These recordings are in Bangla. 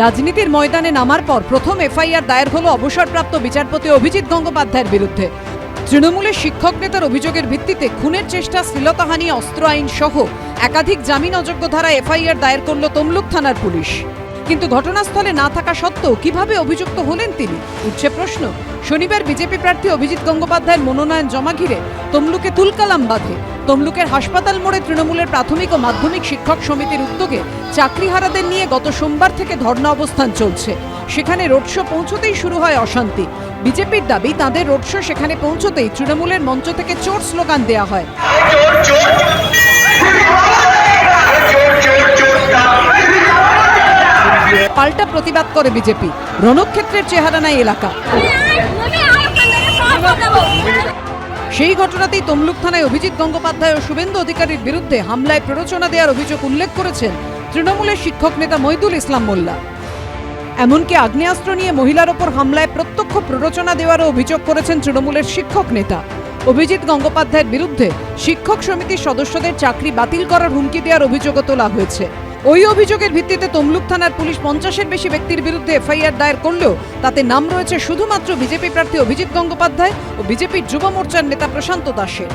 রাজনীতির ময়দানে নামার পর প্রথম এফআইআর দায়ের হলো অবসরপ্রাপ্ত বিচারপতি অভিজিৎ গঙ্গোপাধ্যায়ের বিরুদ্ধে। তৃণমূলের শিক্ষক নেতার অভিযোগের ভিত্তিতে খুনের চেষ্টা শ্লীলতাহানি, অস্ত্র আইন সহ একাধিক জামিন অযোগ্য ধারায় এফআইআর দায়ের করল তমলুক থানার পুলিশ। কিন্তু ঘটনাস্থলে না থাকা সত্ত্বেও কীভাবে অভিযুক্ত হলেন তিনি? উঠছে প্রশ্ন। শনিবার বিজেপি প্রার্থী অভিজিৎ গঙ্গোপাধ্যায়ের মনোনয়ন জমা ঘিরে তমলুকে তুলকালাম বাঁধে। তমলুকের হাসপাতাল মোড়ে তৃণমূলের প্রাথমিক ও মাধ্যমিক শিক্ষক সমিতির উদ্যোগে চাকরিহারাদের নিয়ে গত সোমবার থেকে ধর্ণা অবস্থান চলছে। সেখানে রোড শো পৌঁছতেই শুরু হয় অশান্তি। বিজেপির দাবি, তাদের রোড শো সেখানে পৌঁছতেই তৃণমূলের মঞ্চ থেকে চোর স্লোগান দেয়া হয়। পাল্টা প্রতিবাদ করে বিজেপি। রণক্ষেত্রের চেহারা নাই এলাকা। সেই ঘটনাতেই তমলুক থানায় অভিজিৎ গঙ্গোপাধ্যায় ও শুভেন্দু অধিকারীর বিরুদ্ধে হামলায় প্ররোচনা দেওয়ার অভিযোগ উল্লেখ করেছেন তৃণমূলের শিক্ষক নেতা মইদুল ইসলাম মোল্লা। এমনকি আগ্নেয়াস্ত্র নিয়ে মহিলার ওপর হামলায় প্রত্যক্ষ প্ররোচনা দেওয়ারও অভিযোগ করেছেন তৃণমূলের শিক্ষক নেতা। অভিজিৎ গঙ্গোপাধ্যায়ের বিরুদ্ধে শিক্ষক সমিতির সদস্যদের চাকরি বাতিল করার হুমকি দেওয়ার অভিযোগও তোলা হয়েছে। ওই অভিযোগের ভিত্তিতে তমলুক থানার পুলিশ পঞ্চাশের বেশি ব্যক্তির বিরুদ্ধে এফআইআর দায়ের করলেও তাতে নাম রয়েছে শুধুমাত্র বিজেপি প্রার্থী অভিজিৎ গঙ্গোপাধ্যায় ও বিজেপির যুব মোর্চার নেতা প্রশান্ত দাসের।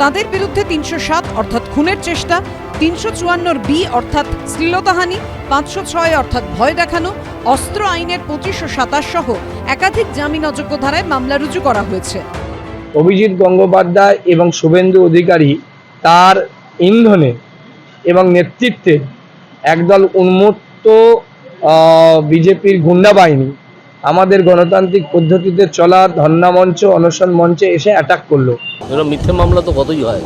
তাদের বিরুদ্ধে তিনশো সাত অর্থাৎ খুনের চেষ্টা, তিনশো চুয়ান্নর বি অর্থাৎ শ্লীলতাহানি, পাঁচশো ছয় অর্থাৎ ভয় দেখানো, অস্ত্র আইনের পঁচিশশো সাতাশ সহ একাধিক জামিন অযোগ্য ধারায় মামলা রুজু করা হয়েছে। অভিজিৎ গঙ্গোপাধ্যায় এবং শুভেন্দু অধিকারী তার ইন্ধনে এবং নেতৃত্বে একদল উন্মত্ত বিজেপির গুন্ডা বাহিনী আমাদের গণতান্ত্রিক পদ্ধতিতে চলা ধর্ণা মঞ্চ অনশন মঞ্চে এসে অ্যাটাক করল। এরকম মিথ্যে মামলা তো কতই হয়?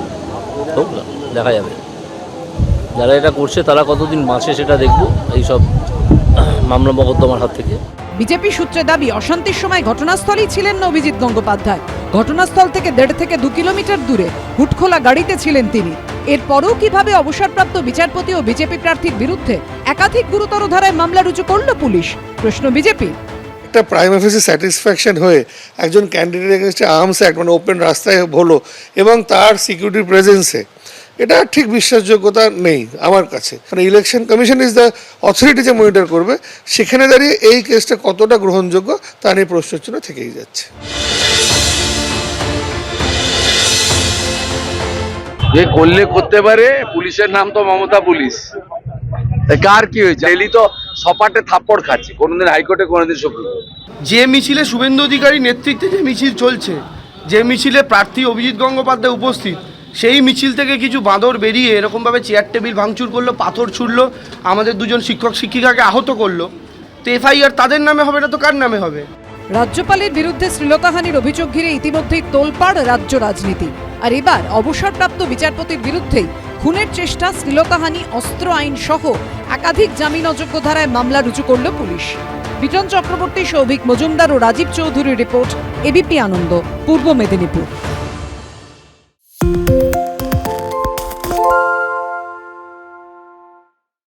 দেখা যাবে। যারা এটা করছে তারা কতদিন বাঁচে সেটা দেখব এইসব মামলা মকদ্দমার হাত থেকে। বিজেপি সূত্রে দাবি অশান্তির সময় ঘটনাস্থলেই ছিলেন না অভিজিৎ গঙ্গোপাধ্যায়। ঘটনাস্থল থেকে দেড় থেকে দু কিলোমিটার দূরে হুটখোলা গাড়িতে ছিলেন তিনি। এরপরও কীভাবে অবসরপ্রাপ্ত বিচারপতি ও বিজেপি প্রার্থীর বিরুদ্ধে একাধিক গুরুতর ধারায় মামলা রুজু করল পুলিশ? প্রশ্ন বিজেপি। একটা প্রাইম অফিসে স্যাটিসফ্যাকশন হয়ে একজন ক্যান্ডিডেট এগেনস্টে আর্মস অ্যাক্ট মানে ওপেন রাস্তায় হলো এবং তার সিকিউরিটি প্রেজেন্সে এটা ঠিক বিশ্বাসযোগ্যতা নেই আমার কাছে। মানে election commission is the authority যে মনিটর করবে, সেখানে দাঁড়িয়ে এই কেসটা কতটা গ্রহণযোগ্য তা নিয়ে প্রশ্নচিহ্ন থেকেই যাচ্ছে। যে করলে করতে পারে পুলিশের নাম তো মমতা পুলিশ। কার কি হয়েছে? ডেলি তো সপাটে থাপ্পড় খাচ্ছে কোনোদিন হাইকোর্টে কোনোদিন সুপ্রিম। যে মিছিলে শুভেন্দু অধিকারী নেতৃত্বে যে মিছিল চলছে যে মিছিলে প্রার্থী অভিজিৎ গঙ্গোপাধ্যায় উপস্থিত সেই মিছিল থেকে কিছু বাঁদর বেরিয়ে এরকমভাবে চেয়ার টেবিল ভাঙচুর করল পাথর ছুড়লো আমাদের দুজন শিক্ষক শিক্ষিকাকে আহত করল। তো এফআইআর তাদের নামে হবে না তো কার নামে হবে? রাজ্যপালের বিরুদ্ধে শ্লীলতাহানির অভিযোগ ঘিরে ইতিমধ্যেই তোলপাড় রাজ্য রাজনীতি। আর এবার অবসরপ্রাপ্ত বিচারপতির বিরুদ্ধেই খুনের চেষ্টা, শ্লীলতাহানি, অস্ত্র আইন সহ একাধিক জামিন অযোগ্য ধারায় মামলা রুজু করল পুলিশ। বিজন চক্রবর্তী, সৌভিক মজুমদার ও রাজীব চৌধুরীর রিপোর্ট, এবিপি আনন্দ, পূর্ব মেদিনীপুর।